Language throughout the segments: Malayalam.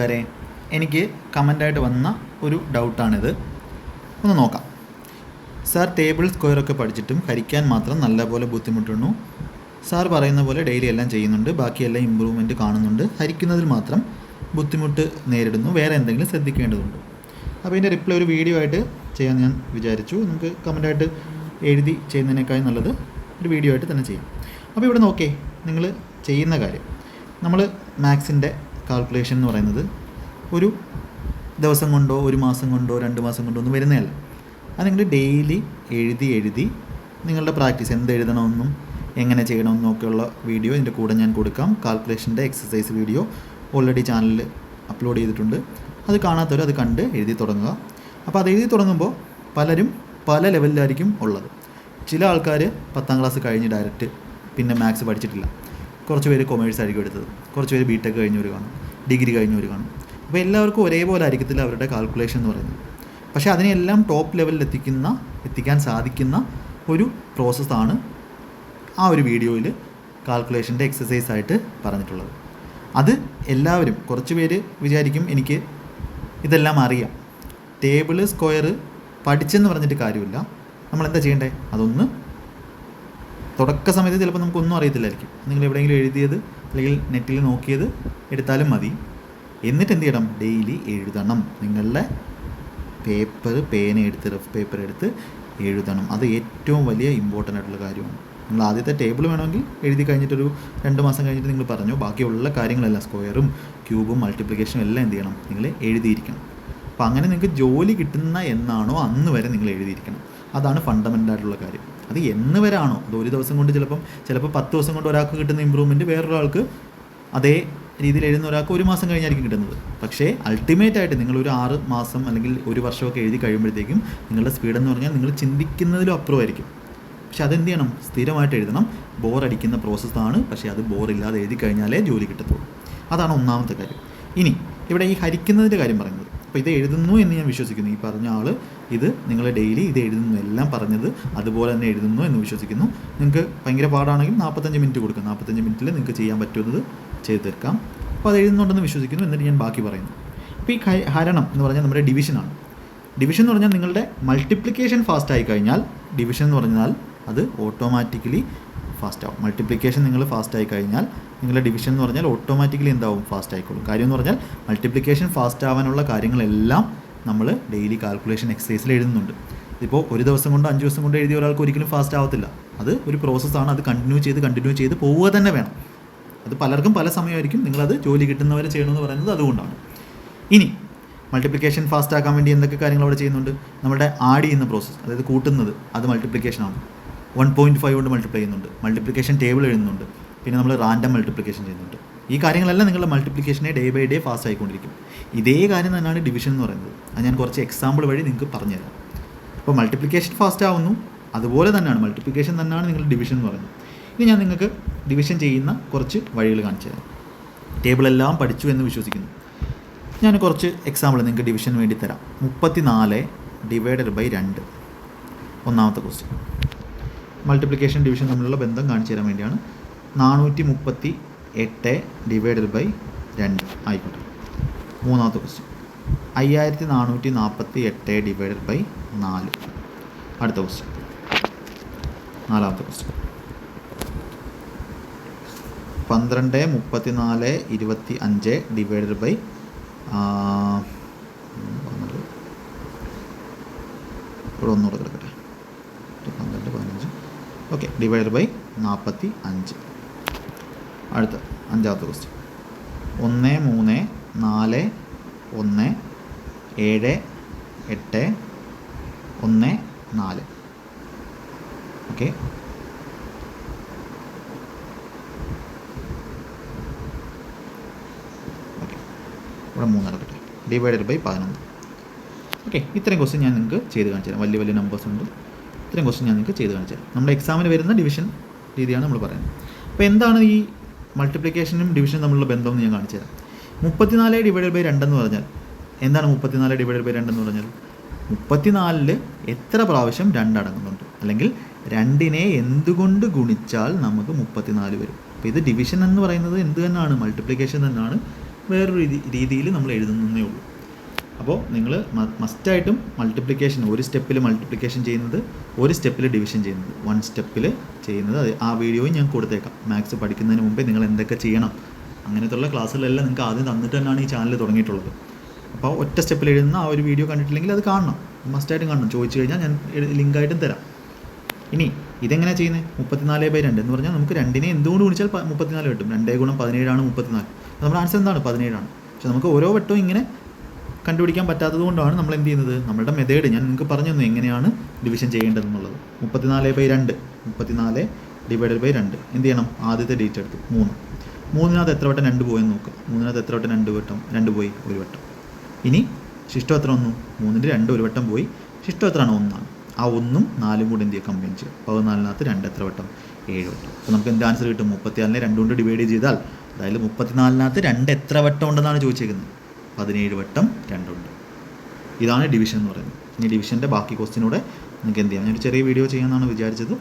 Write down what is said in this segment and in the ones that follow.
വരെ എനിക്ക് കമന്റായിട്ട് വന്ന ഒരു ഡൗട്ടാണിത്. ഒന്ന് നോക്കാം. സാർ ടേബിൾ സ്ക്വയറൊക്കെ പഠിച്ചിട്ടും ഹരിക്കാൻ മാത്രം നല്ലപോലെ ബുദ്ധിമുട്ടുന്നു. സാർ പറയുന്ന പോലെ ഡെയിലി എല്ലാം ചെയ്യുന്നുണ്ട് ബാക്കിയെല്ലാം ഇമ്പ്രൂവ്മെന്റ് കാണുന്നുണ്ട്. ഹരിക്കുന്നതിൽ മാത്രം ബുദ്ധിമുട്ട് നേരിടുന്നു വേറെ എന്തെങ്കിലും ശ്രദ്ധിക്കേണ്ടതുണ്ട്. അപ്പോൾ ഇതിന്റെ റിപ്ലൈ ഒരു വീഡിയോ ആയിട്ട് ചെയ്യാൻ ഞാൻ വിചാരിച്ചു. നമുക്ക് കമന്റായിട്ട് എഴുതി ചെയ്യുന്നതിനേക്കാൾ നല്ലത് ഒരു വീഡിയോ ആയിട്ട് തന്നെ ചെയ്യാം. അപ്പോൾ ഇവിടെ നോക്കേ നിങ്ങൾ ചെയ്യുന്ന കാര്യം. നമ്മൾ മാത്സിന്റെ കാൽക്കുലേഷൻ എന്ന് പറയുന്നത് ഒരു ദിവസം കൊണ്ടോ ഒരു മാസം കൊണ്ടോ രണ്ട് മാസം കൊണ്ടോ ഒന്നും വരുന്നതല്ല. അത് നിങ്ങൾ ഡെയിലി എഴുതി എഴുതി നിങ്ങളുടെ പ്രാക്ടീസ് എന്ത് എഴുതണമെന്നും എങ്ങനെ ചെയ്യണമെന്നും ഒക്കെയുള്ള വീഡിയോ ഇതിന്റെ കൂടെ ഞാൻ കൊടുക്കാം. കാൽക്കുലേഷന്റെ എക്സസൈസ് വീഡിയോ ഓൾറെഡി ചാനലിൽ അപ്ലോഡ് ചെയ്തിട്ടുണ്ട്. അത് കാണാത്തവർ അത് കണ്ട് എഴുതി തുടങ്ങുക. അപ്പോൾ അത് എഴുതി തുടങ്ങുമ്പോൾ പലരും പല ലെവലിലായിരിക്കും ഉള്ളത്. ചില ആൾക്കാർ പത്താം ക്ലാസ് കഴിഞ്ഞ് ഡയറക്റ്റ് പിന്നെ മാത്സ് പഠിച്ചിട്ടില്ല. കുറച്ച് പേര് കൊമേഴ്സ് ആയിരിക്കും എടുത്തത്. കുറച്ച് പേര് ബി ടെക് കഴിഞ്ഞവർ കാണും. ഡിഗ്രി കഴിഞ്ഞവർ കാണും. അപ്പോൾ എല്ലാവർക്കും ഒരേപോലെ ആയിരിക്കത്തില്ല അവരുടെ കാൽക്കുലേഷൻ എന്ന് പറയുന്നത്. പക്ഷേ അതിനെല്ലാം ടോപ്പ് ലെവലിൽ എത്തിക്കുന്ന എത്തിക്കാൻ സാധിക്കുന്ന ഒരു പ്രോസസ്സാണ് ആ ഒരു വീഡിയോയിൽ കാൽക്കുലേഷന്റെ എക്സസൈസ് ആയിട്ട് പറഞ്ഞിട്ടുള്ളത്. അത് എല്ലാവരും കുറച്ച് പേര് വിചാരിക്കും എനിക്ക് ഇതെല്ലാം അറിയാം. ടേബിൾ സ്ക്വയർ പഠിച്ചെന്ന് പറഞ്ഞിട്ട് കാര്യമില്ല. നമ്മൾ എന്താ ചെയ്യേണ്ടത് അതൊന്ന് തുടക്ക സമയത്ത് ചിലപ്പോൾ നമുക്കൊന്നും അറിയത്തില്ലായിരിക്കും. നിങ്ങൾ എവിടെയെങ്കിലും എഴുതിയത് അല്ലെങ്കിൽ നെറ്റിൽ നോക്കിയത് എടുത്താലും മതി. എന്നിട്ട് എന്ത് ചെയ്യണം? ഡെയിലി എഴുതണം. നിങ്ങളുടെ പേപ്പർ പേന എടുത്ത് റഫ് പേപ്പർ എടുത്ത് എഴുതണം. അത് ഏറ്റവും വലിയ ഇമ്പോർട്ടന്റ് ആയിട്ടുള്ള കാര്യമാണ്. നിങ്ങൾ ആദ്യത്തെ ടേബിൾ വേണമെങ്കിൽ എഴുതി കഴിഞ്ഞിട്ടൊരു രണ്ട് മാസം കഴിഞ്ഞിട്ട് നിങ്ങൾ പറഞ്ഞു. ബാക്കിയുള്ള കാര്യങ്ങളെല്ലാം സ്ക്വയറും ക്യൂബും മൾട്ടിപ്ലിക്കേഷനും എല്ലാം എന്ത് ചെയ്യണം? നിങ്ങൾ എഴുതിയിരിക്കണം. അപ്പോൾ അങ്ങനെ നിങ്ങൾക്ക് ജോലി കിട്ടുന്ന എന്നാണോ അന്ന് വരെ നിങ്ങൾ എഴുതിയിരിക്കണം. അതാണ് ഫണ്ടമെന്റൽ ആയിട്ടുള്ള കാര്യം. അത് എന്ന് വരാണോ? അത് ഒരു ദിവസം കൊണ്ട് ചിലപ്പം ചിലപ്പോൾ പത്ത് ദിവസം കൊണ്ട് ഒരാൾക്ക് കിട്ടുന്ന ഇമ്പ്രൂവ്മെന്റ് വേറൊരാൾക്ക് അതേ രീതിയിൽ എഴുതുന്ന ഒരാൾക്ക് ഒരു മാസം കഴിഞ്ഞായിരിക്കും കിട്ടുന്നത്. പക്ഷേ അൾട്ടിമേറ്റ് ആയിട്ട് നിങ്ങൾ ഒരു ആറ് മാസം അല്ലെങ്കിൽ ഒരു വർഷമൊക്കെ എഴുതി കഴിയുമ്പോഴത്തേക്കും നിങ്ങളുടെ സ്പീഡ് എന്ന് പറഞ്ഞാൽ നിങ്ങൾ ചിന്തിക്കുന്നതിലും അപ്പുറമായിരിക്കും. പക്ഷെ അതെന്ത് ചെയ്യണം? സ്ഥിരമായിട്ട് എഴുതണം. ബോറടിക്കുന്ന പ്രോസസ്സാണ് പക്ഷേ അത് ബോറില്ലാതെ എഴുതി കഴിഞ്ഞാലേ ജോലി കിട്ടത്തുള്ളൂ. അതാണ് ഒന്നാമത്തെ കാര്യം. ഇനി ഇവിടെ ഈ ഹരിക്കുന്നതിന്റെ കാര്യം പറയുന്നത്. അപ്പോൾ ഇത് എഴുതുന്നു എന്ന് ഞാൻ വിശ്വസിക്കുന്നു. ഈ പറഞ്ഞ ആൾ ഇത് നിങ്ങൾ ഡെയിലി ഇത് എഴുതുന്നു. എല്ലാം പറഞ്ഞത് അതുപോലെ തന്നെ എഴുതുന്നു എന്ന് വിശ്വസിക്കുന്നു. നിങ്ങൾക്ക് ഭയങ്കര പാടാണെങ്കിൽ നാൽപ്പത്തഞ്ച് മിനിറ്റ് കൊടുക്കാം. നാൽപ്പത്തഞ്ച് മിനിറ്റിൽ നിങ്ങൾക്ക് ചെയ്യാൻ പറ്റുന്നത് ചെയ്ത് തീർക്കാം. അപ്പോൾ അത് എഴുതുന്നുണ്ടെന്ന് വിശ്വസിക്കുന്നു. എന്നിട്ട് ഞാൻ ബാക്കി പറയുന്നു. അപ്പോൾ ഈ ഹരണം എന്ന് പറഞ്ഞാൽ നമ്മുടെ ഡിവിഷനാണ് ഡിവിഷൻ എന്ന് പറഞ്ഞാൽ നിങ്ങളുടെ മൾട്ടിപ്ലിക്കേഷൻ ഫാസ്റ്റ് ആയി കഴിഞ്ഞാൽ ഡിവിഷൻ എന്ന് പറഞ്ഞാൽ അത് ഓട്ടോമാറ്റിക്കലി ഫാസ്റ്റ് ആവും. മൾട്ടിപ്ലിക്കേഷൻ നിങ്ങൾ ഫാസ്റ്റ് ആയി കഴിഞ്ഞാൽ നിങ്ങളുടെ ഡിവിഷൻ എന്ന് പറഞ്ഞാൽ ഓട്ടോമാറ്റിക്കലി എന്താവും? ഫാസ്റ്റ് ആയിക്കോളും. കാര്യം എന്ന് പറഞ്ഞാൽ മൾട്ടിപ്ലിക്കേഷൻ ഫാസ്റ്റ് ആവാനുള്ള കാര്യങ്ങളെല്ലാം നമ്മൾ ഡെയിലി കാൽക്കുലേഷൻ എക്സസൈസിൽ എഴുതുന്നുണ്ട്. ഇപ്പോൾ ഒരു ദിവസം കൊണ്ട് അഞ്ച് ദിവസം കൊണ്ട് എഴുതിയ ഒരാൾക്ക് ഒരിക്കലും ഫാസ്റ്റ് ആവത്തില്ല. അത് ഒരു പ്രോസസ്സാണ് അത് കണ്ടിന്യൂ ചെയ്ത് കണ്ടിന്യൂ ചെയ്ത് പോവുക തന്നെ വേണം. അത് പലർക്കും പല സമയമായിരിക്കും. നിങ്ങളത് ജോലി കിട്ടുന്നവരെ ചെയ്യണമെന്ന് പറയുന്നത് അതുകൊണ്ടാണ്. ഇനി മൾട്ടിപ്ലിക്കേഷൻ ഫാസ്റ്റ് ആക്കാൻ വേണ്ടി എന്തൊക്കെ കാര്യങ്ങൾ അവിടെ ചെയ്യുന്നുണ്ട്? നമ്മുടെ ആഡ് ചെയ്യുന്ന പ്രോസസ്സ് അതായത് കൂട്ടുന്നത് അത് മൾട്ടിപ്ലിക്കേഷനാണ് വൺ പോയിന്റ് ഫൈവ് കൊണ്ട് മൾട്ടിപ്ലൈ ചെയ്യുന്നുണ്ട്. മൾട്ടിപ്ലിക്കേഷൻ ടേബിൾ എഴുതുന്നുണ്ട്. പിന്നെ നമ്മൾ റാൻഡം മൾട്ടിപ്ലിക്കേഷൻ ചെയ്യുന്നുണ്ട്. ഈ കാര്യങ്ങളെല്ലാം നിങ്ങളുടെ മൾട്ടിപ്ലിക്കേഷനെ ഡേ ബൈ ഡേ ഫാസ്റ്റ് ആയിക്കൊണ്ടിരിക്കും. ഇതേ കാര്യം തന്നെയാണ് ഡിവിഷൻ എന്ന് പറയുന്നത്. അത് ഞാൻ കുറച്ച് എക്സാമ്പിൾ വഴി നിങ്ങൾക്ക് പറഞ്ഞുതരാം. അപ്പോൾ മൾട്ടിപ്ലിക്കേഷൻ ഫാസ്റ്റ് ആവുന്നു. അതുപോലെ തന്നെയാണ് മൾട്ടിപ്ലിക്കേഷൻ തന്നെയാണ് നിങ്ങൾ ഡിവിഷൻ എന്ന് പറയുന്നത്. ഇനി ഞാൻ നിങ്ങൾക്ക് ഡിവിഷൻ ചെയ്യുന്ന കുറച്ച് വഴികൾ കാണിച്ചു തരാം. ടേബിളെല്ലാം പഠിച്ചു എന്ന് വിശ്വസിക്കുന്നു. ഞാൻ കുറച്ച് എക്സാമ്പിൾ നിങ്ങൾക്ക് ഡിവിഷൻ വേണ്ടി തരാം. മുപ്പത്തി നാല് ഡിവൈഡഡ് ബൈ രണ്ട്. ഒന്നാമത്തെ ക്വസ്റ്റ്യൻ മൾട്ടിപ്ലിക്കേഷൻ ഡിവിഷൻ തമ്മിലുള്ള ബന്ധം കാണിച്ചു തരാൻ വേണ്ടിയാണ് നാനൂറ്റി മുപ്പത്തി എട്ട് ഡിവൈഡഡ് ബൈ രണ്ട്. ആയിക്കോട്ടെ. മൂന്നാമത്തെ ക്വസ്റ്റ്യൻ അയ്യായിരത്തി നാനൂറ്റി നാൽപ്പത്തി എട്ട് ഡിവൈഡഡ് ബൈ നാല്. അടുത്ത ക്വസ്റ്റ്യൻ നാലാമത്തെ ക്വസ്റ്റ്യൻ പന്ത്രണ്ട് മുപ്പത്തിനാല് ഇരുപത്തി അഞ്ച് ഡിവൈഡഡ് ബൈ ഇവിടെ ഒന്നുകൂടെ കിടക്കട്ടെ പന്ത്രണ്ട് പതിനഞ്ച്. ഓക്കെ ഡിവൈഡഡ് ബൈ നാൽപ്പത്തി അഞ്ച് അടുത്ത അഞ്ചാമത്തെ ക്വസ്റ്റ്യൻ ഒന്ന് മൂന്ന് നാല് ഒന്ന് ഏഴ് എട്ട് ഒന്ന് നാല്. ഓക്കെ ഓക്കെ ഇവിടെ മൂന്നെടുക്കട്ടെ ഡിവൈഡഡ് ബൈ പതിനൊന്ന്. ഓക്കെ ഇത്രയും ക്വസ്റ്റ്യൻ ഞാൻ നിങ്ങൾക്ക് ചെയ്ത് കാണിച്ചു തരാം. വലിയ വലിയ നമ്പേഴ്സ് ഉണ്ട്. ഇത്രയും ക്വസ്റ്റ്യൻ ഞാൻ നിങ്ങൾക്ക് ചെയ്ത് കാണിച്ചു തരാം. നമ്മുടെ എക്സാമിന് വരുന്ന ഡിവിഷൻ രീതിയാണ് നമ്മൾ പറയുന്നത്. അപ്പോൾ എന്താണ് ഈ മൾട്ടിപ്ലിക്കേഷനും ഡിവിഷനും തമ്മിലുള്ള ബന്ധം ഞാൻ കാണിച്ചു തരാം മുപ്പത്തിനാല് ഡിവൈഡഡ് ബൈ രണ്ടെന്ന് പറഞ്ഞാൽ എന്താണ് മുപ്പത്തിനാല് ഡിവൈഡഡ് ബൈ രണ്ടെന്ന് പറഞ്ഞാൽ? മുപ്പത്തിനാലിൽ എത്ര പ്രാവശ്യം രണ്ടടങ്ങുന്നുണ്ട് അല്ലെങ്കിൽ രണ്ടിനെ എന്തുകൊണ്ട് ഗുണിച്ചാൽ നമുക്ക് മുപ്പത്തിനാല് വരും? അപ്പോൾ ഇത് ഡിവിഷൻ എന്ന് പറയുന്നത് എന്ത് തന്നെയാണ്? മൾട്ടിപ്ലിക്കേഷൻ തന്നെയാണ്. വേറൊരു രീതി രീതിയിൽ നമ്മൾ എഴുതുന്നേ ഉള്ളൂ. അപ്പോൾ നിങ്ങൾ മസ്റ്റായിട്ടും മൾട്ടിപ്ലിക്കേഷൻ ഒരു സ്റ്റെപ്പിൽ മൾട്ടിപ്ലിക്കേഷൻ ചെയ്യുന്നത് ഒരു സ്റ്റെപ്പിൽ ഡിവിഷൻ ചെയ്യുന്നത് വൺ സ്റ്റെപ്പിൽ ചെയ്യുന്നത് അത് ആ വീഡിയോയും ഞാൻ കൊടുത്തേക്കാം. മാത്സ് പഠിക്കുന്നതിന് മുമ്പേ നിങ്ങൾ എന്തൊക്കെ ചെയ്യണം അങ്ങനത്തുള്ള ക്ലാസ്സിലെല്ലാം നിങ്ങൾക്ക് ആദ്യം തന്നിട്ട് തന്നെയാണ് ഈ ചാനൽ തുടങ്ങിയിട്ടുള്ളത്. അപ്പോൾ ഒറ്റ സ്റ്റെപ്പിൽ എഴുതുന്ന ആ ഒരു വീഡിയോ കണ്ടിട്ടില്ലെങ്കിൽ അത് കാണണം മസ്റ്റായിട്ടും കാണണം. ചോദിച്ചു കഴിഞ്ഞാൽ ഞാൻ ലിങ്കായിട്ടും തരാം. ഇനി ഇതെങ്ങനെയാണ് ചെയ്യുന്നത് മുപ്പത്തിനാല് ബൈ രണ്ട് എന്ന് പറഞ്ഞാൽ നമുക്ക് രണ്ടിനെ എന്തുകൊണ്ട് ഗുണിച്ചാൽ മുപ്പത്തിനാല് കിട്ടും? രണ്ടേ ഗുണം പതിനേഴാണ് മുപ്പത്തിനാല്. നമ്മുടെ ആൻസർ എന്താണ്? പതിനേഴാണ്. പക്ഷെ നമുക്ക് ഓരോ വട്ടവും ഇങ്ങനെ കണ്ടുപിടിക്കാൻ പറ്റാത്തത് കൊണ്ടാണ് നമ്മൾ എന്ത് ചെയ്യുന്നത്? നമ്മുടെ മെതേഡ് ഞാൻ നിങ്ങൾക്ക് പറഞ്ഞു തന്നു എങ്ങനെയാണ് ഡിവിഷൻ ചെയ്യേണ്ടതെന്നുള്ളത്. മുപ്പത്തിനാല് ബൈ രണ്ട്. മുപ്പത്തിനാല് ഡിവൈഡഡ് ബൈ രണ്ട്. എന്ത് ചെയ്യണം? ആദ്യത്തെ ഡേറ്റ് എടുത്തു മൂന്ന്. മൂന്നിനകത്ത് എത്ര വട്ടം രണ്ട് പോയെന്ന് നോക്കുക. മൂന്നിനകത്ത് എത്ര വട്ടം രണ്ട് വട്ടം? രണ്ട് പോയി ഒരു വട്ടം. ഇനി ശിഷ്ടം എത്ര വന്നു? മൂന്നിന്റെ രണ്ട് ഒരു വട്ടം പോയി. ശിഷ്ടം എത്രയാണ്? ഒന്നാണ്. ആ ഒന്നും നാലും കൂടി എന്ത് ചെയ്യുക? കമ്പൈൻ ചെയ്യുക. പതിനാലിനകത്ത് രണ്ട് എത്ര വട്ടം? ഏഴ് വട്ടം. അപ്പോൾ നമുക്ക് എന്ത് ആൻസർ കിട്ടും? മുപ്പത്തിനാലിനെ രണ്ട് കൊണ്ട് ഡിവൈഡ് ചെയ്താൽ അതായത് മുപ്പത്തിനാലിനകത്ത് രണ്ട് എത്ര വട്ടം ഉണ്ടെന്നാണ് ചോദിച്ചേക്കുന്നത്. പതിനേഴ് വട്ടം രണ്ടുണ്ട്. ഇതാണ് ഡിവിഷൻ എന്ന് പറയുന്നത്. ഇനി ഡിവിഷന്റെ ബാക്കി ക്വസ്റ്റിനൂടെ നിങ്ങൾക്ക് എന്ത് ചെയ്യാം? ഞാനൊരു ചെറിയ വീഡിയോ ചെയ്യാമെന്നാണ് വിചാരിച്ചത്.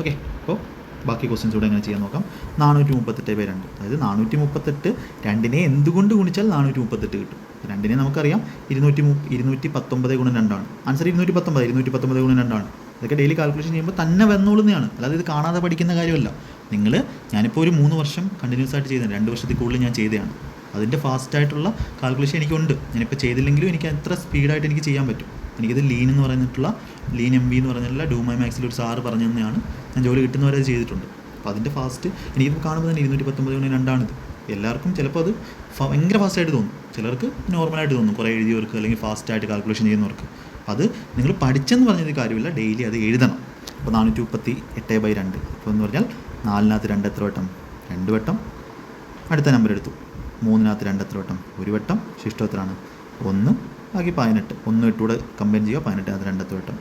ഓക്കെ അപ്പോൾ ബാക്കി ക്വസ്റ്റ്യൻസ് കൂടെ എങ്ങനെ ചെയ്യാൻ നോക്കാം. നാനൂറ്റി മുപ്പത്തെട്ട് ബൈ രണ്ട്. അതായത് നാനൂറ്റി മുപ്പത്തെട്ട് രണ്ടിനെ എന്തുകൊണ്ട് ഗുണിച്ചാൽ നാനൂറ്റി മുപ്പത്തെട്ട് കിട്ടും രണ്ടിനെ നമുക്കറിയാം. ഇരുന്നൂറ്റി മു ഇരുന്നൂറ്റി പത്തൊമ്പത് ഗുണം രണ്ടാണ്. ആൻസർ ഇരുന്നൂറ്റി പത്തൊമ്പത് ഇരുന്നൂറ്റി പത്തൊമ്പത് ഗുണം രണ്ടാണ്. ഇതൊക്കെ ഡെയിലി കാൽക്കുലേഷൻ ചെയ്യുമ്പോൾ തന്നെ വന്നോളുന്നതാണ്. അല്ലാതെ ഇത് കാണാതെ പഠിക്കുന്ന കാര്യമല്ല. നിങ്ങൾ ഞാനിപ്പോൾ ഒരു മൂന്ന് വർഷം കണ്ടിന്യൂസ് ആയിട്ട് ചെയ്തതാണ് രണ്ട് വർഷത്തിൽ കൂടുതൽ ഞാൻ ചെയ്തതാണ്. അതിന്റെ ഫാസ്റ്റായിട്ടുള്ള കാൽക്കുലേഷൻ എനിക്കുണ്ട്. ഞാനിപ്പോൾ ചെയ്തില്ലെങ്കിലും എനിക്ക് അത്ര സ്പീഡായിട്ട് എനിക്ക് ചെയ്യാൻ പറ്റും. എനിക്കിത് ലീൻ എന്ന് പറഞ്ഞിട്ടുള്ള ലീൻ എം ബി എന്ന് പറഞ്ഞിട്ടുള്ള ഡൂമൈ മാക്സിൽ ഒരു സാറ് പറഞ്ഞു തന്നെയാണ്. ഞാൻ ജോലി കിട്ടുന്നവരെ അത് ചെയ്തിട്ടുണ്ട്. അപ്പോൾ അതിന്റെ ഫാസ്റ്റ് എനിക്കിപ്പോൾ കാണുമ്പോൾ തന്നെ ഇരുന്നൂറ്റി പത്തൊമ്പത് മണി രണ്ടാണിത്. എല്ലാവർക്കും ചിലപ്പോൾ അത് ഭയങ്കര ഫാസ്റ്റായിട്ട് തോന്നും. ചിലർക്ക് നോർമലായിട്ട് തോന്നും. കുറേ എഴുതിയവർക്ക് അല്ലെങ്കിൽ ഫാസ്റ്റായിട്ട് കാൽക്കുലേഷൻ ചെയ്യുന്നവർക്ക്. അത് നിങ്ങൾ പഠിച്ചെന്ന് പറഞ്ഞൊരു കാര്യമില്ല. ഡെയിലി അത് എഴുതണം. അപ്പോൾ നാനൂറ്റി മുപ്പത്തി എട്ട് ബൈ രണ്ട്. അപ്പോൾ എന്ന് പറഞ്ഞാൽ നാലിനകത്ത് രണ്ട് എത്ര വട്ടം? രണ്ട് വട്ടം. അടുത്ത നമ്പർ എടുത്തു. മൂന്നിനകത്ത് രണ്ട് എത്ര വട്ടം ഒരു വട്ടം ശിഷ്ടോത്തരാണ്. ഒന്ന് ബാക്കി പതിനെട്ട്. ഒന്ന് ഇട്ടുകൂടെ കമ്പൈൻ ചെയ്യുക പതിനെട്ടിനകത്ത് രണ്ടത്തെ വട്ടം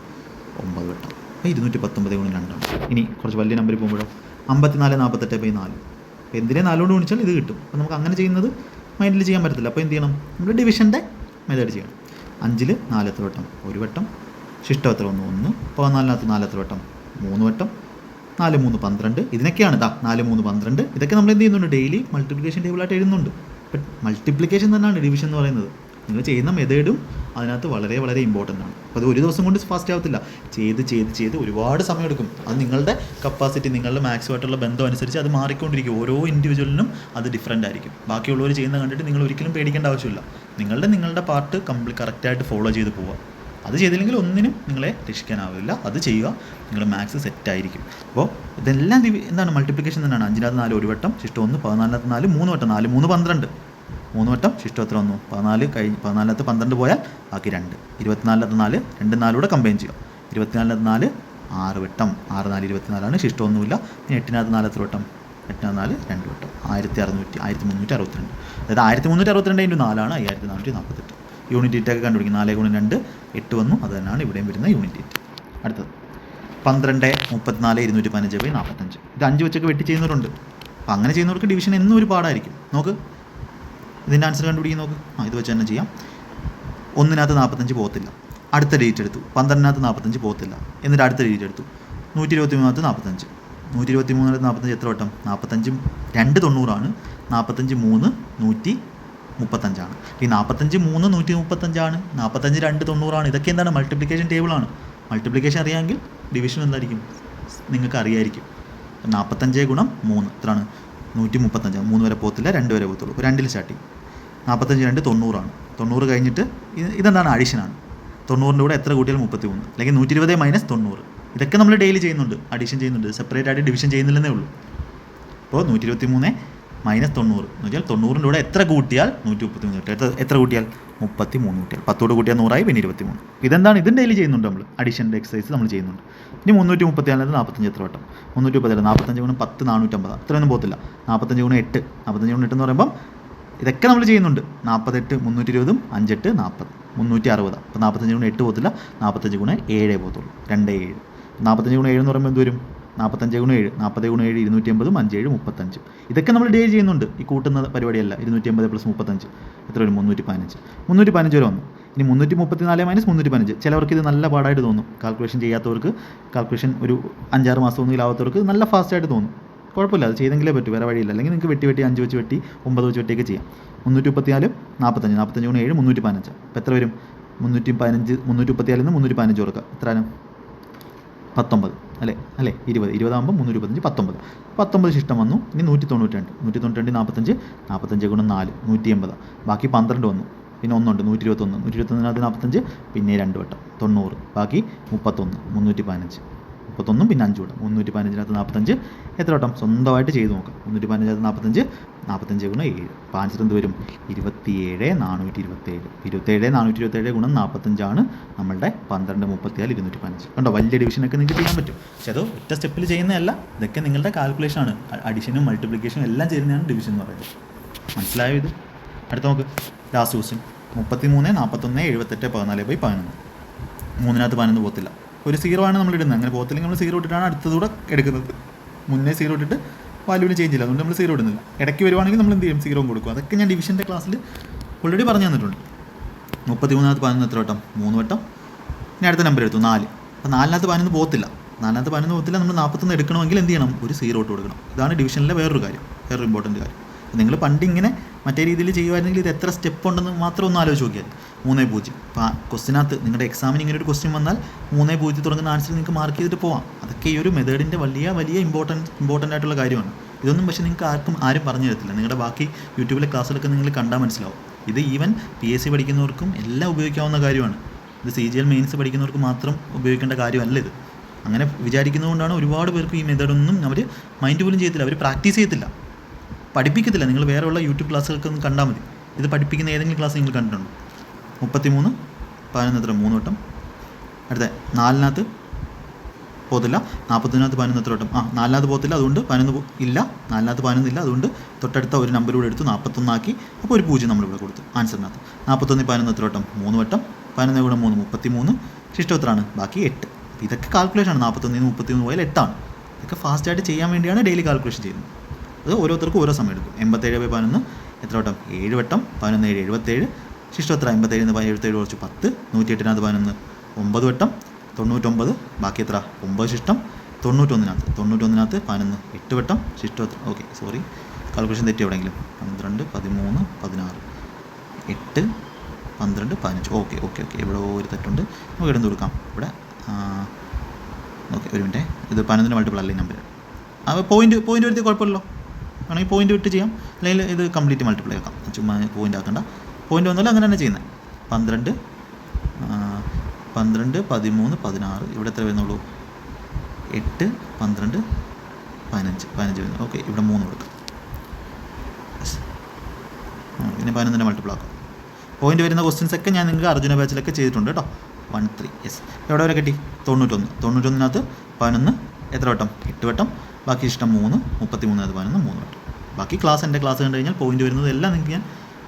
ഒമ്പത് വട്ടം അപ്പോൾ ഇരുന്നൂറ്റി പത്തൊമ്പത് ഗുണം രണ്ടാണ്. ഇനി കുറച്ച് വലിയ നമ്പറിൽ പോകുമ്പോഴോ? അമ്പത്തിനാല് നാൽപ്പത്തെട്ട് ബൈ നാല്. അപ്പോൾ എന്തിനെ നാലുകൊണ്ട് ഗുണിച്ചാൽ ഇത് കിട്ടും. അപ്പോൾ നമുക്ക് അങ്ങനെ ചെയ്യുന്നത് മൈൻഡിൽ ചെയ്യാൻ പറ്റത്തില്ല. അപ്പോൾ എന്ത് ചെയ്യണം? നമ്മൾ ഡിവിഷന്റെ മെത്തേഡ് ചെയ്യണം. അഞ്ചിൽ നാലെത്ര വട്ടം ഒരു വട്ടം ശിഷ്ടം ഒന്ന് ഒന്ന്. പതിനാലിനകത്ത് നാലെത്ര വട്ടം മൂന്ന് വട്ടം നാല് മൂന്ന് പന്ത്രണ്ട്. ഇതിനൊക്കെയാണ് ഇതാ നാല് മൂന്ന് പന്ത്രണ്ട്. ഇതൊക്കെ നമ്മൾ എന്ത് ചെയ്യുന്നുണ്ട്? ഡെയിലി മൾട്ടിപ്ലിക്കേഷൻ ടേബിളായിട്ട് എഴുതുന്നുണ്ട്. ബട്ട് മൾട്ടിപ്ലിക്കേഷൻ തന്നെയാണ് ഡിവിഷൻ എന്ന് പറയുന്നത്. നിങ്ങൾ ചെയ്യുന്ന മെത്തേഡും അതിനകത്ത് വളരെ വളരെ ഇമ്പോർട്ടന്റ് ആണ്. അപ്പോൾ അത് ഒരു ദിവസം കൊണ്ട് ഫാസ്റ്റ് ആവത്തില്ല. ചെയ്ത് ചെയ്ത് ചെയ്ത് ഒരുപാട് സമയം എടുക്കും അത് നിങ്ങളുടെ കപ്പാസിറ്റി നിങ്ങളുടെ മാക്സുമായിട്ടുള്ള ബന്ധം അനുസരിച്ച് അത് മാറിക്കൊണ്ടിരിക്കും. ഓരോ ഇൻഡിവിജ്വലിനും അത് ഡിഫറന്റ് ആയിരിക്കും. ബാക്കിയുള്ളവർ ചെയ്യുന്ന കണ്ടിട്ട് നിങ്ങൾ ഒരിക്കലും പേടിക്കേണ്ട ആവശ്യമില്ല. നിങ്ങളുടെ നിങ്ങളുടെ പാർട്ട് കംപ്ലീറ്റ് കറക്റ്റായിട്ട് ഫോളോ ചെയ്ത് പോവുക. അത് ചെയ്തില്ലെങ്കിൽ ഒന്നിനും നിങ്ങളെ രക്ഷിക്കാനാവില്ല. അത് ചെയ്യുക. നിങ്ങൾ മാത്സ് സെറ്റായിരിക്കും അപ്പോൾ ഇതെല്ലാം എന്താണ്? മൾട്ടിപ്ലിക്കേഷൻ തന്നെയാണ്. അഞ്ചിനകത്ത് നാല് ഒരു വട്ടം ശിഷ്ടം ഒന്ന് പതിനാലിനകത്ത് നാല് മൂന്ന് വട്ടം നാല് മൂന്ന് പന്ത്രണ്ട്. മൂന്ന് വട്ടം ശിഷ്ടം എത്ര വന്നു? പതിനാല് കഴിഞ്ഞ് പതിനാലിനകത്ത് പന്ത്രണ്ട് പോയാൽ ബാക്കി രണ്ട്. ഇരുപത്തിനാലിനകത്ത് നാല് രണ്ട് നാലൂടെ കമ്പൈൻ ചെയ്യുക. ഇരുപത്തിനാലിനകത്ത് നാല് ആറ് വട്ടം. ആറ് നാല് ഇരുപത്തിനാലാണ്. ശിഷ്ടം ഒന്നുമില്ല. പിന്നെ എട്ടിനകത്ത് നാല് എത്ര വട്ടം? എട്ടിനകത്ത് നാല് രണ്ട് വട്ടം. ആയിരത്തി അറുന്നൂറ്റി ആയിരത്തി മുന്നൂറ്റി അറുപത്തിരണ്ട്. അതായത് ആയിരത്തി മുന്നൂറ്റി അറുപത്തിരണ്ട് ഇന്റു നാലാണ് അയ്യായിരത്തി നാനൂറ്റി നാൽപ്പത്തെട്ട്. യൂണിറ്റ് ഇറ്റൊക്കെ കണ്ടുപിടിക്കും. നാല് ഗുണം രണ്ട് എട്ട് വന്നു. അത് തന്നെയാണ് ഇവിടെയും വരുന്ന യൂണിറ്റ് ഇറ്റ് അടുത്തത്. പന്ത്രണ്ട് മുപ്പത്തിനാല് ഇരുന്നൂറ്റി പതിനഞ്ച് ബൈ നാൽപ്പത്തഞ്ച് ഇത് അഞ്ച് വെച്ചൊക്കെ വെട്ടി ചെയ്യുന്നവരുണ്ട്. അപ്പോൾ അങ്ങനെ ചെയ്യുന്നവർക്ക് ഡിവിഷൻ എന്നും ഒരു പാടായിരിക്കും. നോക്ക്. ഇതിന്റെ ആൻസർ കണ്ടുപിടിക്കും നോക്ക്. ആ ഇത് വെച്ച് തന്നെ ചെയ്യാം. ഒന്നിനകത്ത് നാൽപ്പത്തഞ്ച് പോകത്തില്ല. അടുത്ത ഡേറ്റ് എടുത്തു. പന്ത്രണ്ടിനകത്ത് നാൽപ്പത്തഞ്ച് പോകത്തില്ല. എന്നിട്ട് അടുത്ത ഡേറ്റ് എടുത്തു. നൂറ്റി ഇരുപത്തി മൂന്നിനകത്ത് നാൽപ്പത്തഞ്ച് നൂറ്റി ഇരുപത്തി മൂന്നിനകത്ത് നാൽപ്പത്തഞ്ച് എത്ര വട്ടം? നാൽപ്പത്തഞ്ചും രണ്ട് തൊണ്ണൂറാണ്. നാൽപ്പത്തഞ്ച് മൂന്ന് നൂറ്റി മുപ്പത്തഞ്ചാണ്. ഈ നാൽപ്പത്തഞ്ച് മൂന്ന് നൂറ്റി മുപ്പത്തഞ്ചാണ്. നാൽപ്പത്തഞ്ച് രണ്ട് തൊണ്ണൂറാണ്. ഇതൊക്കെ എന്താണ്? മൾട്ടിപ്ലിക്കേഷൻ ടേബിളാണ് മൾട്ടിപ്ലിക്കേഷൻ അറിയാമെങ്കിൽ ഡിവിഷൻ എന്തായിരിക്കും? നിങ്ങൾക്ക് അറിയായിരിക്കും. നാൽപ്പത്തഞ്ച് ഗുണം മൂന്ന്. ഇത്രയാണ്. നൂറ്റി മുപ്പത്തഞ്ച് മൂന്ന് വരെ പോകത്തില്ല രണ്ട് വരെ പോകത്തുള്ളൂ. രണ്ടിൽ സ്റ്റാർട്ട് ചെയ്യും. നാൽപ്പത്തഞ്ച് രണ്ട് തൊണ്ണൂറാണ്. തൊണ്ണൂറ് കഴിഞ്ഞിട്ട് ഇത് ഇതെന്താണ്? അഡീഷനാണ് തൊണ്ണൂറിന്റെ കൂടെ എത്ര കൂട്ടിയാൽ മുപ്പത്തി മൂന്ന് അല്ലെങ്കിൽ നൂറ്റി ഇരുപത് മൈനസ് തൊണ്ണൂറ്. ഇതൊക്കെ നമ്മൾ ഡെയിലി ചെയ്യുന്നുണ്ട്. അഡീഷൻ ചെയ്യുന്നുണ്ട്. സെപ്പറേറ്റ് ആയിട്ട് ഡിവിഷൻ ചെയ്യുന്നില്ലെന്നേ ഉള്ളൂ. അപ്പോൾ നൂറ്റി ഇരുപത്തി മൂന്ന് മൈനസ് തൊണ്ണൂറ്. എന്ന് വെച്ചാൽ തൊണ്ണൂറിന്റെ കൂടെ എത്ര കൂട്ടിയാൽ നൂറ്റി മുപ്പത്തി മൂന്ന് കിട്ടും. എത്ര കൂട്ടിയാൽ? മുപ്പത്തി മൂന്ന് കൂട്ടിയാൽ. പത്തോട് കൂട്ടിയാൽ നൂറായി പിന്നെ ഇരുപത്തി മൂന്ന് ഇതെന്താണ്? ഇതും ഡെയിലി ചെയ്യുന്നുണ്ട് നമ്മൾ. അഡീഷന്റെ എക്സസൈസ് നമ്മൾ ചെയ്യുന്നുണ്ട്. ഇനി മുന്നൂറ്റി മുപ്പത്തി നാലിനകത്ത് നാൽപ്പത്തഞ്ച് എത്ര വട്ടം? മുന്നൂറ്റി മുപ്പത്തി നാൽപ്പത്തഞ്ച് ഗുണം പത്ത് നാനൂറ്റമ്പത്. അത്രയൊന്നും പോകത്തില്ല. നാൽപ്പത്തഞ്ച് ഗുണം എട്ട് നാൽപ്പത്തഞ്ച് ഗുണം എട്ട് എന്ന് പറയുമ്പം ഇതൊക്കെ നമ്മൾ ചെയ്യുന്നുണ്ട്. നാൽപ്പത്തെട്ട് മുന്നൂറ്റി ഇരുപതും അഞ്ചെട്ട് നാൽപ്പത്. മുന്നൂറ്റി അറുപത് അപ്പോൾ നാൽപ്പത്തഞ്ച് ഗുണം എട്ട് പോകത്തില്ല നാൽപ്പത്തഞ്ച് ഗുണം ഏഴേ പോകത്തുള്ളൂ. രണ്ട് ഏഴ്. നാൽപ്പത്തഞ്ച് ഗുണം ഏഴ് എന്ന് പറയുമ്പോൾ എന്ത് വരും? നാൽപ്പത്തഞ്ച് ഗുണം ഏഴ് നാൽപ്പത് ഗുണം ഏഴ് ഇരുന്നൂറ്റി അമ്പതും അഞ്ച് ഏഴ് മുപ്പത്തഞ്ച്. ഇതൊക്കെ നമ്മൾ ഡേ ചെയ്യുന്നുണ്ട്. ഈ കൂട്ടുന്ന പരിപാടിയല്ല ഇരുന്നൂറ്റി അമ്പത് പ്ലസ് മുപ്പത്തഞ്ച്. എത്ര വരും? മുന്നൂറ്റി പതിനഞ്ച് മുന്നൂറ്റി പതിനഞ്ച് വരെ വന്നു. ഇനി മുന്നൂറ്റി മുപ്പത്തി നാല് മൈനസ് മുന്നൂറ്റി പതിനഞ്ച് ചിലവർക്ക് ഇത് നല്ല പാടായിട്ട് തോന്നും. കാൽക്കുലേഷൻ ചെയ്യാത്തവർക്ക് കാൽക്കുലേഷൻ ഒരു അഞ്ചാറ് മാസം ഒന്നും ഇല്ലാത്തവർക്ക് നല്ല ഫാസ്റ്റായിട്ട് തോന്നും. കുഴപ്പമില്ല അത് ചെയ്തെങ്കിലേ പറ്റൂ വേറെ വഴിയില്ല. അല്ലെങ്കിൽ നിങ്ങൾക്ക് വെട്ടി വെട്ടി അഞ്ച് വെച്ച് വെട്ടി ഒമ്പത് വെച്ച് വെട്ടിയൊക്കെ ചെയ്യാം. മുന്നൂറ്റി മുപ്പത്തിനാലും നാൽപ്പത്തഞ്ച് നാൽപ്പത്തഞ്ച് ഗുണം ഏഴ് മുന്നൂറ്റി പതിനഞ്ച് അപ്പോൾ എത്ര വരും? മുന്നൂറ്റി പതിനഞ്ച് മുന്നൂറ്റി മുപ്പത്തിനാലിൽ നിന്ന് മുന്നൂറ്റി പതിനഞ്ച് കൊടുക്കുക എത്രയാണ് പത്തൊമ്പത്. അല്ലേ? അല്ലേ? ഇരുപത്. ഇരുപതാകുമ്പോൾ മുന്നൂറ്റി പതിനഞ്ച് പത്തൊമ്പത്. പത്തൊമ്പത് ശിഷ്ടം വന്നു. ഇനി നൂറ്റി തൊണ്ണൂറ്റി രണ്ട് നൂറ്റി തൊണ്ണൂറ്റി രണ്ട് നാൽപ്പത്തഞ്ച് നാൽപ്പത്തഞ്ച് ഗുണം നാല് നൂറ്റി എൺപത് ബാക്കി പന്ത്രണ്ട് വന്നു. പിന്നെ ഒന്നുണ്ട്. നൂറ്റി ഇരുപത്തൊന്ന് നൂറ്റി ഇരുപത്തൊന്നിനകത്ത് നാൽപ്പത്തഞ്ച് പിന്നെ രണ്ട് വട്ടം. തൊണ്ണൂറ്. ബാക്കി മുപ്പത്തൊന്ന്. മുന്നൂറ്റി പതിനഞ്ച് മുപ്പത്തൊന്നും പിന്നെ അഞ്ച് വട്ടം. മുന്നൂറ്റി പതിനഞ്ചിനകത്ത് നാൽപ്പത്തഞ്ച് എത്ര വട്ടം? സ്വന്തമായിട്ട് ചെയ്ത് നോക്കാം. മുന്നൂറ്റി പതിനഞ്ചിനകത്ത് നാൽപ്പത്തഞ്ച് നാൽപ്പത്തഞ്ച് ഗുണം ഏഴ്. അപ്പോൾ ആൻസർ എന്ത് വരും ഇരുപത്തിയേഴ് നാനൂറ്റി ഇരുപത്തേഴ് ഇരുപത്തേഴ് നാനൂറ്റി ഇരുപത്തേഴ് ഗുണം നാൽപ്പത്തഞ്ചാണ് നമ്മളുടെ പന്ത്രണ്ട് മുപ്പത്തിയാൽ ഇരുന്നൂറ്റി പതിനഞ്ച് കണ്ടോ വലിയ ഡിവിഷനൊക്കെ നിങ്ങൾക്ക് ചെയ്യാൻ പറ്റും. പക്ഷേ അത് ഒറ്റ സ്റ്റെപ്പിൽ ചെയ്യുന്നതല്ല ഇതൊക്കെ നിങ്ങളുടെ കാൽക്കുലേഷനാണ് അഡീഷനും മൾട്ടിപ്ലിക്കേഷനും എല്ലാം ചെയ്യുന്നതാണ് ഡിവിഷൻ എന്ന് പറയുന്നത്. മനസ്സിലായോ ഇത്? അടുത്ത നമുക്ക് ലാസ്റ്റ് ക്വസ്റ്റ്യൻ മുപ്പത്തി മൂന്ന് നാൽപ്പത്തൊന്ന് എഴുപത്തെട്ട് പതിനാല് ബൈ പതിനൊന്ന്. മൂന്നിനകത്ത് പതിനൊന്ന് പോകത്തില്ല. ഒരു സീറോ ആണ് നമ്മൾ ഇടുന്നത്. അങ്ങനെ പോകത്തില്ലെങ്കിൽ നമ്മൾ സീറോ ഇട്ടിട്ടാണ് അടുത്തതൂടെ എടുക്കുന്നത്. മുന്നേ സീറോ ഇട്ടിട്ട് വാല്യൂവിന് ചേഞ്ച് ഇല്ല. അതുകൊണ്ട് നമ്മൾ സീറോ ഇടുന്നില്ല. ഇടയ്ക്ക് വരുവാണെങ്കിൽ നമ്മൾ എന്ത് ചെയ്യും? സീറോ കൊടുക്കും. അതൊക്കെ ഞാൻ ഡിവിഷന്റെ ക്ലാസ്സിൽ ഓൾറെഡി പറഞ്ഞു തന്നിട്ടുണ്ട്. മുപ്പത്തി മൂന്നാമത്തെ പതിനൊന്ന് എത്ര വട്ടം? മൂന്ന് വട്ടം. ഇനി അടുത്ത നമ്പർ എടുത്തു. നാല്. അപ്പോൾ നാലിനകത്ത് പതിനൊന്ന് പോകത്തില്ല നാലിനകത്ത് പതിനൊന്ന് പോകത്തില്ല നമ്മൾ നാൽപ്പത്തൊന്ന് എടുക്കണമെങ്കിൽ എന്ത് ചെയ്യണം? ഒരു സീറോ ഇട്ട് കൊടുക്കണം. ഇതാണ് ഡിവിഷനിലെ വേറൊരു കാര്യം. വേറൊരു ഇമ്പോർട്ടന്റ് കാര്യം. നിങ്ങൾ പണ്ട് ഇങ്ങനെ മറ്റേ രീതിയിൽ ചെയ്യുമായിരുന്നെങ്കിൽ ഇത് എത്ര സ്റ്റെപ്പ് ഉണ്ടെന്ന് മാത്രം ഒന്ന് ആലോചിച്ച് നോക്കിയാൽ മൂന്നേ പൂജ്യം. ആ ക്വസ്റ്റിനകത്ത് നിങ്ങളുടെ എക്സാമിന് ഇങ്ങനെ ഒരു ക്വസ്റ്റ്യൻ വന്നാൽ മൂന്ന് പൂജ്യം തുടങ്ങുന്ന ആൻസർ നിങ്ങൾക്ക് മാർക്ക് ചെയ്തിട്ട് പോവാം. അതൊക്കെ ഈ ഒരു മെത്തേഡിന്റെ വലിയ വലിയ ഇമ്പോർട്ടന്റ് ഇമ്പോർട്ടന്റ് ആയിട്ടുള്ള കാര്യമാണ്. ഇതൊന്നും പക്ഷേ നിങ്ങൾക്ക് ആർക്കും ആരും പറഞ്ഞു തരത്തില്ല. നിങ്ങളുടെ ബാക്കി യൂട്യൂബിലെ ക്ലാസ്സിലൊക്കെ നിങ്ങൾ കണ്ടാൽ മനസ്സിലാവും. ഇത് ഈവൻ പി എസ് സി പഠിക്കുന്നവർക്കും എല്ലാം ഉപയോഗിക്കാവുന്ന കാര്യമാണ്. ഇത് സി ജി എൽ മെയിൻസ് പഠിക്കുന്നവർക്ക് മാത്രം ഉപയോഗിക്കേണ്ട കാര്യമല്ല ഇത്. അങ്ങനെ വിചാരിക്കുന്നതുകൊണ്ടാണ് ഒരുപാട് പേർക്ക് ഈ മെത്തേഡൊന്നും അവർ മൈൻഡ് പോലും ചെയ്യത്തില്ല. അവർ പ്രാക്ടീസ് ചെയ്യത്തില്ല. പഠിപ്പിക്കത്തില്ല. നിങ്ങൾ വേറെയുള്ള യൂട്യൂബ് ക്ലാസ്സുകൾക്കൊന്നും കണ്ടാൽ മതി. ഇത് പഠിപ്പിക്കുന്ന ഏതെങ്കിലും ക്ലാസ് നിങ്ങൾ കണ്ടിട്ടുണ്ടോ? മുപ്പത്തി മൂന്ന് പതിനൊന്ന് എത്ര മൂന്ന് വട്ടം. അടുത്ത നാലിനകത്ത് പോകത്തില്ല. നാൽപ്പത്തിനകത്ത് പതിനൊന്ന് എത്ര വട്ടം. ആ നാലിനകത്ത് പോകത്തില്ല അതുകൊണ്ട് പതിനൊന്ന് ഇല്ല. നാലിനകത്ത് പതിനൊന്നില്ല അതുകൊണ്ട് തൊട്ടടുത്ത ഒരു നമ്പറിലൂടെ കൂടെ എടുത്തു നാൽപ്പത്തൊന്നാക്കി. അപ്പോൾ ഒരു പൂജ്യം നമ്മളിവിടെ കൊടുത്തു ആൻസറിനകത്ത് നാൽപ്പത്തൊന്ന് പതിനൊന്ന് എത്ര വട്ടം മൂന്ന് വട്ടം. പതിനൊന്ന് കൂടെ മൂന്ന് മുപ്പത്തി മൂന്ന് ശിഷ്ടം ബാക്കി എട്ട്. ഇതൊക്കെ കാൽക്കുലേഷൻ ആണ്. നാൽപ്പത്തൊന്നിന് മുപ്പത്തി മൂന്ന് പോയാൽ എട്ടാണ്. ഇതൊക്കെ ഫാസ്റ്റായിട്ട് ചെയ്യാൻ വേണ്ടിയാണ് ഡെയിലി കാൽക്കുലേഷൻ ചെയ്യുന്നത്. അത് ഓരോരുത്തർക്കും ഓരോ സമയം എടുക്കും. എൺപത്തേഴ് ബൈ പതിനൊന്ന് എത്ര വട്ടം? ഏഴ് വട്ടം. പതിനൊന്ന് ഏഴ് എഴുപത്തേഴ്. ശിഷ്ടം അമ്പത്തേഴ് നിന്ന് എഴുപത്തേഴ് കുറച്ച് പത്ത് നൂറ്റി എട്ടിനകത്ത് പതിനൊന്ന് ഒമ്പത് വട്ടം തൊണ്ണൂറ്റൊമ്പത് ബാക്കി എത്ര? ഒമ്പത് ശിഷ്ടം തൊണ്ണൂറ്റൊന്നിനകത്ത് തൊണ്ണൂറ്റൊന്നിനകത്ത് പതിനൊന്ന് എട്ട് വട്ടം ശിഷ്ടം എത്ര ഓക്കെ സോറി കാൽക്കുലേഷൻ തെറ്റി എവിടെയെങ്കിലും. പന്ത്രണ്ട് പതിമൂന്ന് പതിനാറ് എട്ട് പന്ത്രണ്ട് പതിനഞ്ച്. ഓക്കെ ഓക്കെ ഓക്കെ ഇവിടെ ഒരു തെറ്റുണ്ട്. നമുക്ക് ഇടുന്ന് കൊടുക്കാം ഇവിടെ ഓക്കെ ഒരു മിനിറ്റ്. ഇത് പതിനൊന്നിന് മൾട്ടിപ്പിൾ അല്ലേ നമ്പർ ആ പോയിന്റ് പോയിന്റ് വരുത്തി കുഴപ്പമില്ലല്ലോ. വേണമെങ്കിൽ പോയിന്റ് വിട്ട് ചെയ്യാം. അല്ലെങ്കിൽ ഇത് കംപ്ലീറ്റ് മൾട്ടിപ്ലൈ ആക്കാം. ചുമ്മാ പോയിന്റ് ആക്കണ്ട. പോയിന്റ് വന്നാലും അങ്ങനെ തന്നെ ചെയ്യുന്നത് പന്ത്രണ്ട് പന്ത്രണ്ട് പതിമൂന്ന് പതിനാറ്. ഇവിടെ എത്ര വരുന്നുള്ളൂ? എട്ട് പന്ത്രണ്ട് പതിനഞ്ച്. പതിനഞ്ച് വരുന്നു. ഓക്കെ ഇവിടെ മൂന്ന് കൊടുക്കാം. പിന്നെ പതിനൊന്നിനെ മൾട്ടിപ്പിൾ ആക്കാം. പോയിന്റ് വരുന്ന ക്വസ്റ്റ്യൻസ് ഒക്കെ ഞാൻ നിങ്ങൾക്ക് അർജുന ബാച്ചിലൊക്കെ ചെയ്തിട്ടുണ്ട് കേട്ടോ വൺ ത്രീ യെസ് എവിടെ വരെ കിട്ടി? തൊണ്ണൂറ്റൊന്ന്. തൊണ്ണൂറ്റൊന്നിനകത്ത് പതിനൊന്ന് എത്ര വട്ടം? എട്ട് വട്ടം. ബാക്കി ഇഷ്ടം മൂന്ന്. മുപ്പത്തി മൂന്നിനകത്ത് പതിനൊന്ന് മൂന്ന് വട്ടം. ബാക്കി ക്ലാസ് എന്റെ ക്ലാസ് കണ്ടു കഴിഞ്ഞാൽ പോയിന്റ് വരുന്നതെല്ലാം നിങ്ങൾക്ക് ഞാൻ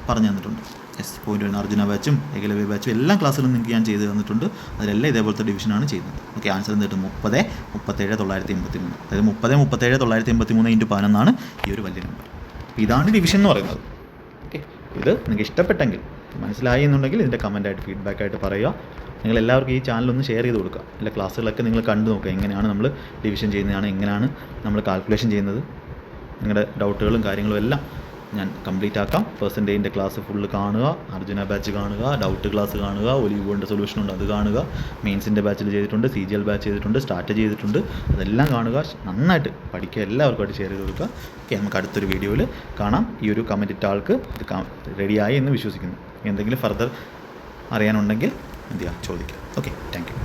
പറഞ്ഞു തന്നിട്ടുണ്ട്. യെസ് പോയിന്റ് വരുന്ന അർജുന ബാച്ചും ഏകലവ്യ ബാച്ചും എല്ലാ ക്ലാസ്സിലും നിങ്ങൾക്ക് ഞാൻ ചെയ്ത് തന്നിട്ടുണ്ട്. അതിലെല്ലാം ഇതേപോലത്തെ ഡിവിഷനാണ് ചെയ്യുന്നത്. ഓക്കെ ആൻസർ എന്നിട്ട് മുപ്പത് മുപ്പത്തേഴ് തൊള്ളായിരത്തി എൺപത്തി മൂന്ന് അതായത് മുപ്പത് മുപ്പത്തേഴ് തൊള്ളായിരത്തി എൺപത്തി മൂന്ന് ഇന്റു പതിനൊന്നാണ് ഈ ഒരു വലിയ നമ്പർ ഇതാണ് ഡിവിഷൻ എന്ന് പറയുന്നത്. ഓക്കെ ഇത് നിങ്ങൾക്ക് ഇഷ്ടപ്പെട്ടെങ്കിൽ മനസ്സിലായി എന്നുണ്ടെങ്കിൽ ഇതിന്റെ കമന്റായിട്ട് ഫീഡ്ബാക്കായിട്ട് പറയുക. നിങ്ങൾ എല്ലാവർക്കും ഈ ചാനൽ ഒന്ന് ഷെയർ ചെയ്ത് കൊടുക്കുക. എല്ലാ ക്ലാസ്സുകളൊക്കെ നിങ്ങൾ കണ്ടു നോക്കുക. എങ്ങനെയാണ് നമ്മൾ ഡിവിഷൻ ചെയ്യുന്നതാണ് എങ്ങനെയാണ് നമ്മൾ കാൽക്കുലേഷൻ ചെയ്യുന്നത്. നിങ്ങളുടെ ഡൗട്ടുകളും കാര്യങ്ങളും എല്ലാം ഞാൻ കംപ്ലീറ്റ് ആക്കാം. പെർസെന്റേജിന്റെ ക്ലാസ് ഫുള്ള് കാണുക അർജുന ബാച്ച് കാണുക ഡൗട്ട് ക്ലാസ് കാണുക ഒലിവ് സൊല്യൂഷൻ ഉണ്ട് അത് കാണുക. മെയിൻസിന്റെ ബാച്ചിൽ ചെയ്തിട്ടുണ്ട് സി ജി എൽ ബാച്ച് ചെയ്തിട്ടുണ്ട് സ്റ്റാർട്ട് ചെയ്തിട്ടുണ്ട്. അതെല്ലാം കാണുക. നന്നായിട്ട് പഠിക്കുക എല്ലാവർക്കുമായിട്ട് ഷെയർ ചെയ്ത് കൊടുക്കുക. ഓക്കെ നമുക്ക് അടുത്തൊരു വീഡിയോയിൽ കാണാം. ഈ ഒരു കമന്റ് ഇട്ട ആൾക്ക് ഇത് റെഡിയായി എന്ന് വിശ്വസിക്കുന്നു. എന്തെങ്കിലും ഫർദർ അറിയാനുണ്ടെങ്കിൽ എന്ത് ചെയ്യുക ചോദിക്കുക ഓക്കെ താങ്ക് യു